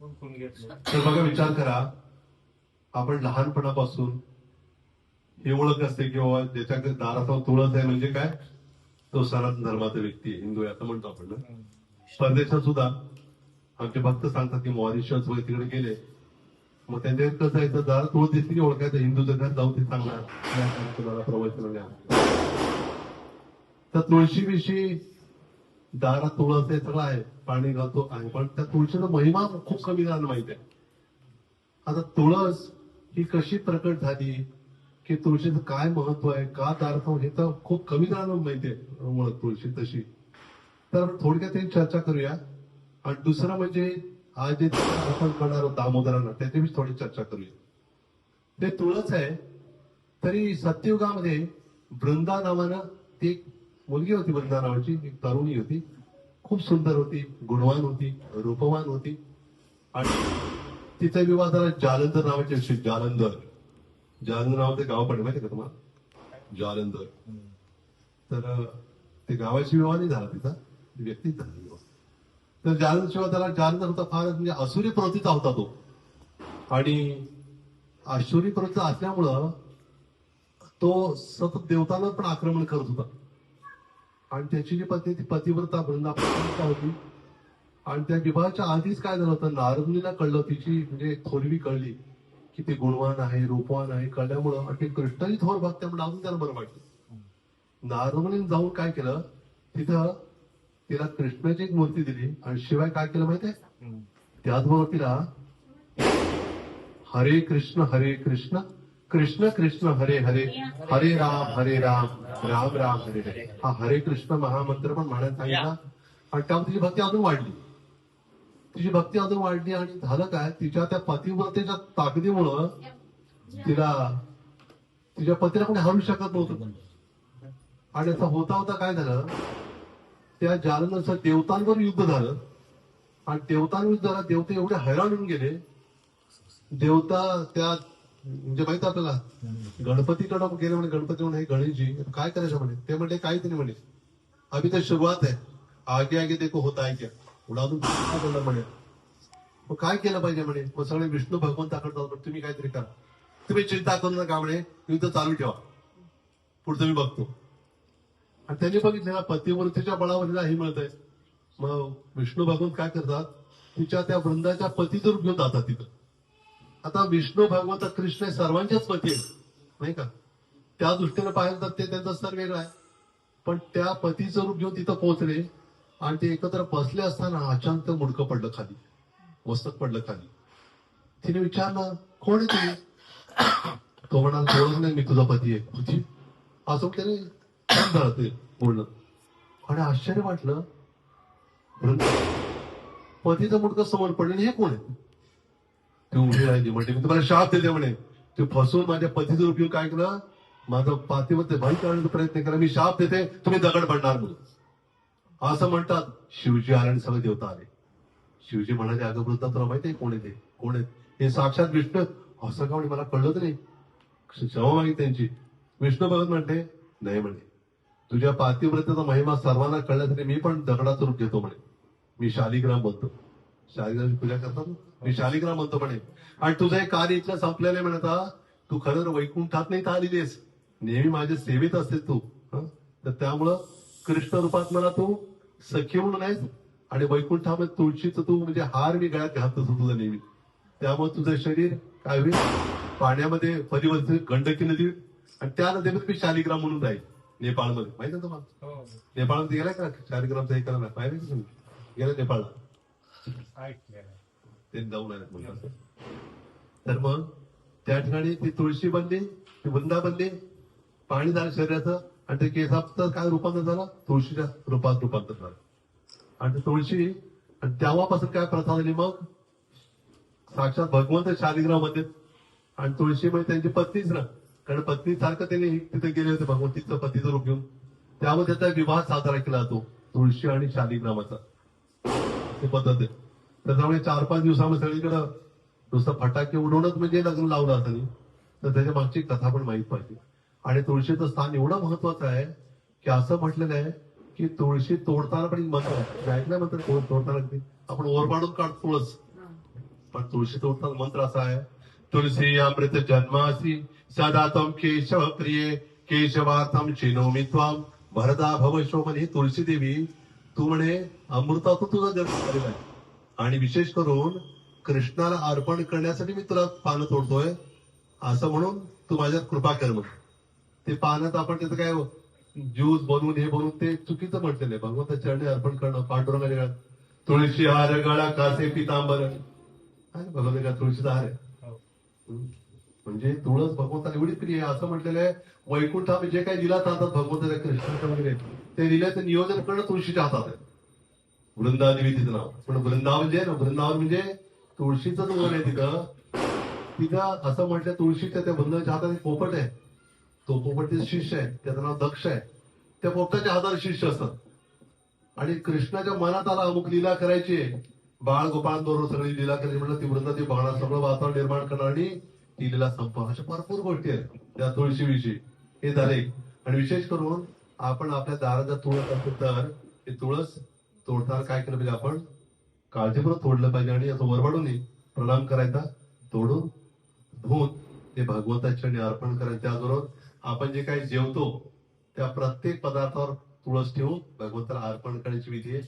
तर बघा विचार करा. आपण लहानपणापासून हे ओळख असते की बाबा ज्याच्या दाराचा तुळस आहे म्हणजे काय? तो सनातन धर्माचा व्यक्ती आहे हिंदू आहे असं म्हणतो आपण ना. परदेशात सुद्धा आमचे भक्त सांगतात की मॉरिशस वगैरे तिकडे गेले. मग त्यांच्या कसं आहे तर दारा तुळस दिसते की ओळखायचं हिंदूचं घर जाऊ ते सांगणार तुम्हाला प्रवचन तर तुळशीविषयी दारा तुळस आहे सगळं आहे. पाणी घालतो आहे पण त्या तुळशीचा महिमा खूप कमी जणांना माहिती आहे आता तुळस ही कशी प्रकट झाली की तुळशीचं काय महत्त्व आहे का दारात हे तर खूप कमी जणांना माहिती आहे मुळात तुळशी तशी. तर आपण थोडक्यात चर्चा करूया. आणि दुसरं म्हणजे आज जे अर्पण करणार दामोदरांना दामोदरांना त्याच्याविषयी थोडी चर्चा करूया. ते तुळस आहे तरी सत्ययुगामध्ये वृंदा नावानं ती एक मुलगी होती वृंदा नावाची एक तरुणी होती. खूप सुंदर होती गुणवान होती रूपवान होती. आणि तिचा विवाह झाला जालंधर नावाच्या व्यक्ती जालंधर. जालंधर नावाचं गाव पडलं माहिती का तुम्हाला? जालंधर. तर ते गावाची विवाह नाही झाला तिचा व्यक्ती व्यक्तीच झाला. विवाह तर जालंधर शिवाय त्याला जालंधर होता फार म्हणजे असुरी प्रवृत्तीचा होता तो. आणि आश्चर्य प्रवृत्ती असल्यामुळं तो सतत देवतांना पण आक्रमण करत होता. आणि त्याची जी पत्नी ती पतिव्रता वृंदा पतिव्रता होती. आणि त्या विवाहाच्या आधीच काय झालं होतं नारदमुनीला कळलं तिची म्हणजे थोरवी कळली की ते गुणवान आहे रूपवान आहे कळल्यामुळं आणि ते कृष्णाची थोर भक्त त्यामुळे अजून त्याला बरं वाटलं. नारदमुनीने जाऊन काय केलं तिथं तिला कृष्णाची एक मूर्ती दिली. आणि शिवाय काय केलं माहितीये? त्याचबरोबर तिला हरे कृष्ण हरे कृष्ण कृष्ण कृष्ण हरे हरे. हरे राम हरे राम. राम राम हरे हरे. हा हरे कृष्ण महामंत्र पण म्हणायला सांगितला आणि त्यामुळे तिची भक्ती अजून वाढली. तिची भक्ती अजून वाढली आणि झालं काय? तिच्या त्या पतिव्रतेच्या ताकदीमुळं तिला तिच्या पतीला कोणी हरू शकत नव्हतं. आणि असं होता होता काय झालं? त्या जालनाचं देवतांवर युद्ध झालं. आणि देवतांवर झाला देवते एवढे हैराण होऊन गेले. देवता त्या म्हणजे माहीत आपल्याला? गणपतीकडे गेले म्हणे गणपती म्हणे गणेशजी काय करायचं म्हणे? ते म्हणले काय नाही म्हणे. अभि तर सुरुवात आहे. आगे आगे देखो होता आहे क्या? पुढे अजून बोलणार म्हणे. मग काय केलं पाहिजे म्हणे? मग सगळे विष्णू भगवंताकडे जातात म्हणे, तुम्ही काहीतरी करा. तुम्ही चिंता करू नका म्हणे युद्ध चालू ठेवा. पुढचं मी बघतो. आणि त्यांनी बघितलं ना बळावर हे मिळत आहे मग विष्णू भगवंत काय करतात? तिच्या त्या वृंदाच्या पतीचं रूप घेऊन जातात तिथं. आता विष्णू भगवंत कृष्ण हे सर्वांच्याच पती आहेत नाही का? त्या दृष्टीने पाहिलं तर ते त्यांचा स्तर वेगळा आहे. पण त्या पतीचं रूप घेऊन तिथं पोहोचले आणि ते एकत्र बसले असताना अचानक मुडकं पडलं खाली. मस्तक पडलं खाली. तिने विचारलं कोण आहे तुम्ही? तो म्हणाला ओळख नाही मी तुझा पती आहे. पती असं त्याने झालं ते बोलणं. आणि आश्चर्य वाटलं पतीचं मुडकं समोर पडलं आणि हे कोण आहे? ती उभी राहिली म्हणजे मी तुम्हाला शाप देते म्हणे. ते फसून माझ्या पतीचं उपयोग काय केलं? माझं पातीमध्ये भाई करण्याचा प्रयत्न केला. मी शाप देते तुम्ही दगड पडणार म्हणून. असं म्हणतात शिवजी आरण सगळे देवता आले. शिवजी म्हणाले अगं वृद्धा तुला माहिती आहे कोण आहे ते? कोण आहेत? हे साक्षात विष्णू. असं का म्हणे? मला कळलं तर. नाही क्षमा मागे त्यांची. विष्णू भगत म्हणते नाही म्हणे. तुझ्या पातिव्रतेचा महिमा सर्वांना कळण्यासाठी मी पण दगडाचं रूप घेतो म्हणे. मी शालिग्राम बनतो. शालिग्रामची पूजा करतात ना? मी शालिग्राम म्हणतो म्हणे. आणि तुझं हे कार्य इथलं संपलेलं म्हणता तू खरं वैकुंठात नाही तर आलेलीस नेहमी माझ्या सेवेत असते तू. हं? तर त्यामुळं कृष्ण रूपात मला तू सखी म्हणून आहेस आणि वैकुंठामध्ये तुळशीचं तू म्हणजे हार मी गळ्यात घालतो तुझं नेहमी. त्यामुळे तुझं शरीर काय होईल? पाण्यामध्ये परिवर्तित गंडकी नदी आणि त्या नदीमध्ये मी शालिग्राम म्हणून राहील. नेपाळमध्ये. माहिती आहे तुम्हाला? नेपाळमध्ये गेलाय का? शालिग्रामचं हे करायला? का तुम्ही? गेला नेपाळला? ते जाऊन आले म्हणतात तर मग त्या ठिकाणी ती तुळशी बनली ती वृंदा बनली पाणी झालं शरीराचं आणि ते केसाचं काय रूपांतर झालं? तुळशीच्या रूपात रूपांतर झालं. आणि तुळशी आणि तेव्हापासून काय प्रथा झाली मग? साक्षात भगवंत शालिग्राममध्ये आणि तुळशी म्हणजे त्यांची पत्नीच ना कारण पत्नी सारखं त्यांनी तिथे गेले होते भगवंतीचं पतीचं रूप घेऊन. त्यामुळे त्याचा विवाह साजरा केला जातो तुळशी आणि शालिग्रामाचा. ते पद्धत आहे. त्याच्यामुळे चार पाच दिवसामध्ये सगळीकडं नुसतं फटाके उडवणंच म्हणजे लग्न लावलं असं नाही. तर त्याच्या मागची कथा पण माहीत पाहिजे आणि तुळशीचं स्थान एवढं महत्वाचं आहे की असं म्हटलेलं आहे की तुळशी तोडताना पण मंत्र आहे. मंत्र तोडताना अगदी. आपण ओरबाडून काढतो तुळस. पण तुळशी तोडताना मंत्र असा आहे. तुलसी अमृत जन्मासी सदा तम केशव प्रिये केशवार्थम चिनोमी त्वाम भरदा भव शोभन ही तुळशी देवी. तू म्हणे अमृतातून तुझा जन्म झालेला आहे. आणि विशेष करून कृष्णाला अर्पण करण्यासाठी मी तुला पानं तोडतोय असं म्हणून तू माझ्यात कृपा कर म्हणून ते पाण्यात आपण त्याचं काय ज्यूस बनवून हे बनवून ते चुकीचं म्हटलेलं आहे. भगवंत चरणी अर्पण करणं पांडुरंगाने गळा तुळशी हार गळा कासे पितांबर. आहे भगवंत का तुळशीचा हार आहे हम्म. म्हणजे तुळस भगवंताला एवढी प्रिय आहे असं म्हटलेलं आहे. वैकुंठामध्ये जे काही लिला चालतात भगवंताच्या कृष्णाच्या वगैरे ते लिल्याचं नियोजन करणं तुळशीच्या हातात आहे. वृंदादेवी तिचं नाव. पण वृंदावन जे आहे ना वृंदावन म्हणजे तुळशीचं वन आहे तिथं. तिथं असं म्हटलं तुळशीच्या त्या वृंदाच्या हातात एक पोपट आहे. तो पोपट शिष्य आहे. त्याचं नाव दक्ष आहे. त्या पोपटाच्या हाताला शिष्य असतात. आणि कृष्णाच्या मनात आला अमुक लीला करायची आहे. बाळ गोपाळांबरोबर सगळी लीला करायची म्हटलं ती वृंदाची बाळा सगळं वातावरण निर्माण करणार आणि ती लीला संपवणार अशा भरपूर गोष्टी आहेत त्या तुळशीविषयी. हे झाले. आणि विशेष करून आपण आपल्या दारात जर तुळस असेल तर ते तुळस तोडताना काय केलं पाहिजे आपण? काळजीपूर्वक तोडलं पाहिजे आणि असं वरवाडून प्रणाम करायचा तोडून धुवून ते भगवंताच्या चरणी अर्पण करायचं. त्याचबरोबर आपण जे काही जेवतो त्या प्रत्येक पदार्थावर तुळस ठेवून भगवंताला अर्पण करण्याची विधी आहे.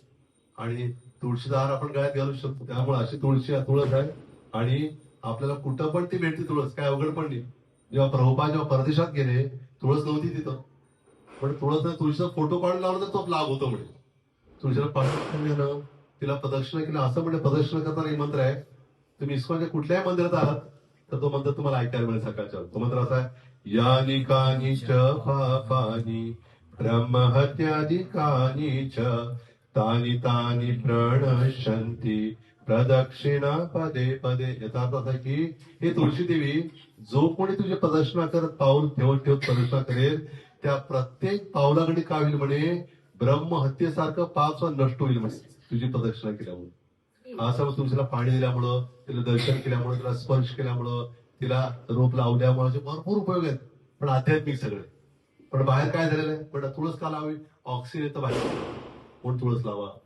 आणि तुळशीचा हार आपण गळ्यात घालू शकतो. त्यामुळे अशी तुळशी तुळस आहे. आणि आपल्याला कुठं पण ती भेटते तुळस काय अवघड पण नाही. जेव्हा प्रभुपा जेव्हा परदेशात गेले तुळस नव्हती तिथं. पण तुळस तुळशीचा फोटो काढून लावला तर तो लाभ होतो म्हणजे तुळशीला पाठवून झालं तिला प्रदक्षिणा केलं. असं म्हणजे प्रदक्षिणा करताना एक मंत्र आहे तुम्ही इस्कॉनच्या कुठल्याही मंदिरात आहात तर तो मंत्र तुम्हाला ऐकायला मिळेल सकाळच्या तो मंत्र असा आहे या निकानी च पापानी ब्रह्महत्यादिकानी च तानि तानि प्रणशंती प्रदक्षिणा पदे पदे. याचा अर्थ असा की हे तुळशी देवी जो कोणी तुझी प्रदर्शना करत पाऊल ठेवत ठेवत प्रदर्शना करेल त्या प्रत्येक पावलाकडे काय होईल म्हणे ब्रह्म हत्येसारखं पाप नष्ट होईल तुझी प्रदक्षिणा केल्यामुळे. असं मग तुळशीला पाणी दिल्यामुळं तिला दर्शन केल्यामुळं तिला स्पर्श केल्यामुळं तिला रोप लावल्यामुळं भरपूर उपयोग आहेत. पण आध्यात्मिक सगळे. पण बाहेर काय झालेलं आहे? पण तुळस का लावावी? ऑक्सिजन येतं बाहेर. कोण तुळस लावा?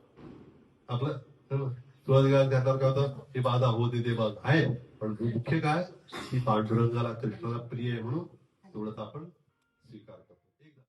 आपलं है? तुळस घातल्यावर काय होतं? हे बाधा होते ते बाधा आहे. पण मुख्य काय? की पांडुरंगाला कृष्णाला प्रिय आहे म्हणून तुळस आपण स्वीकार करतो.